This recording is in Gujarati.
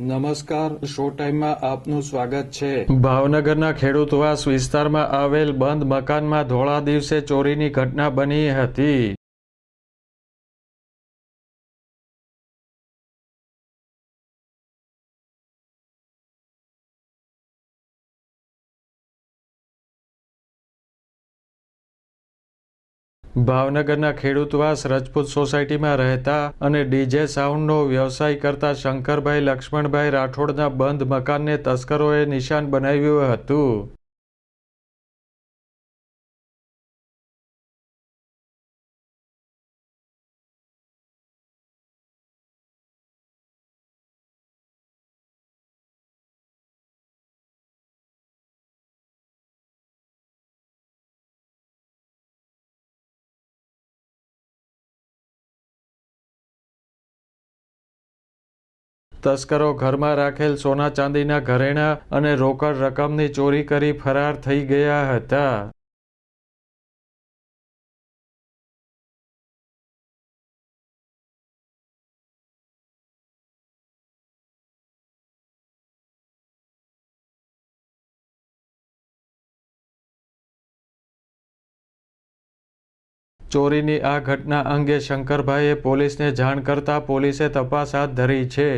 નમસ્કાર, શો ટાઈમમાં આપનું સ્વાગત છે. ભાવનગરના ખેડૂતવાસ વિસ્તારમાં આવેલ બંધ મકાનમાં ધોળા દિવસે ચોરીની ઘટના બની હતી. ભાવનગરના ખેડૂતવાસ રજપૂત સોસાયટીમાં રહેતા અને ડીજે સાઉન્ડનો વ્યવસાય કરતા શંકરભાઈ, લક્ષ્મણભાઈ રાઠોડના બંધ મકાનને તસ્કરોએ નિશાન બનાવ્યું હતું. તસ્કરો ઘરમાં રાખેલ સોના ચાંદીના ઘરેણાં અને રોકડ રકમની ચોરી કરી ફરાર થઈ ગયા હતા. ચોરીની આ ઘટના અંગે શંકરભાઈએ પોલીસને જાણ કરતા પોલીસે તપાસ હાથ ધરી છે.